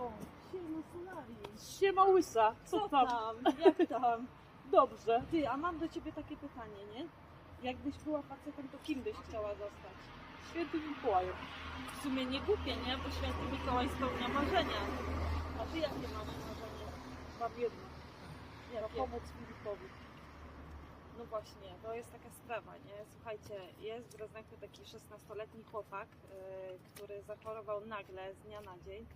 O, siema Solari. Siema łysa, co, Co tam? tam? Jak tam? Dobrze. Ty, a mam do ciebie takie pytanie, nie? Jakbyś była facetem, to kim byś chciała zostać? Świętym Mikołajem. W sumie nie głupie, nie? Bo święty Mikołaj spełnia marzenia. A ty jakie masz marzenie? Mam jedno. Jakie? pomoc Filipowi. No właśnie, to jest taka sprawa, nie? Słuchajcie, jest w Roznęku taki 16-letni chłopak, yy, który zachorował nagle z dnia na dzień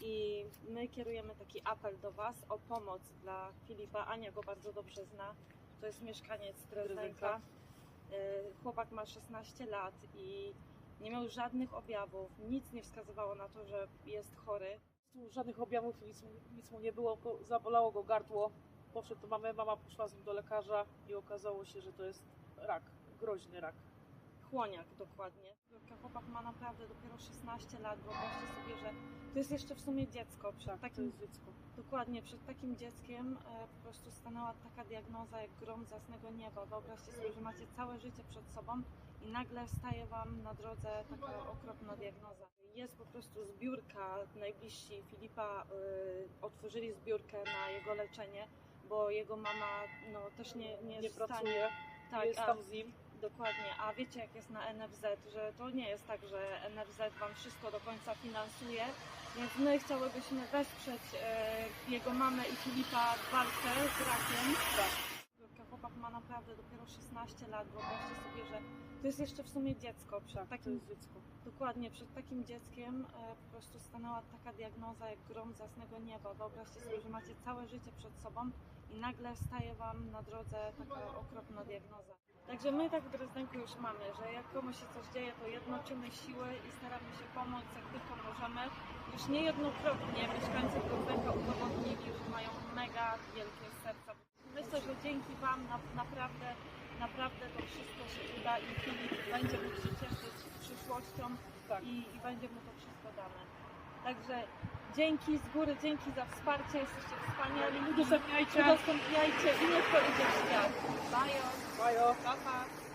i my kierujemy taki apel do Was o pomoc dla Filipa. Ania go bardzo dobrze zna. To jest mieszkaniec Drezdenka. Yy, chłopak ma 16 lat i nie miał żadnych objawów, nic nie wskazywało na to, że jest chory. Żadnych objawów, nic, mu- nic mu nie było, zabolało go gardło. Poszedł do mamy, mama poszła z nim do lekarza i okazało się, że to jest rak, groźny rak. Chłoniak dokładnie. Chłopak ma naprawdę dopiero 16 lat, wyobraźcie sobie, że to jest jeszcze w sumie dziecko. Przed Tak, takim, dziecko. dokładnie, przed takim dzieckiem e, po prostu stanęła taka diagnoza jak grom z jasnego nieba. Wyobraźcie sobie, że macie całe życie przed sobą i nagle staje Wam na drodze taka okropna diagnoza. Jest po prostu zbiórka, najbliżsi Filipa y, otworzyli zbiórkę na jego leczenie, bo jego mama no, też nie, nie Nie jest w stanie. pracuje, Tak, jest tam z nim. Dokładnie, a wiecie jak jest na NFZ, że to nie jest tak, że NFZ Wam wszystko do końca finansuje, więc my chciałybyśmy wesprzeć e, jego mamę i Filipa w walce z rakiem. Chłopak ma naprawdę dopiero 16 lat, wyobraźcie sobie, że to jest jeszcze w sumie dziecko. Przed Tak, takim, jest dziecko. dokładnie, przed takim dzieckiem e, po prostu stanęła taka diagnoza jak grom z jasnego nieba. Wyobraźcie sobie, że macie całe życie przed sobą i nagle staje Wam na drodze taka okropna diagnoza. Także my tak w Drezdenku już mamy, że jak komuś się coś dzieje, to jednoczymy siły i staramy się pomóc jak tylko możemy. Już niejednokrotnie mieszkańcy Drezdenka udowodnili, że mają mega wielkie serca. Myślę, że dzięki Wam na, naprawdę, naprawdę to wszystko się uda i Filip będzie mógł się cieszyć przyszłością Tak. i, i będzie mu to wszystko dane. Także dzięki z góry, dzięki za wsparcie, jesteście wspaniali. Udostępniajcie. Udostępniajcie i niech to idzie w świat. Bajo, Bajo. pa, pa.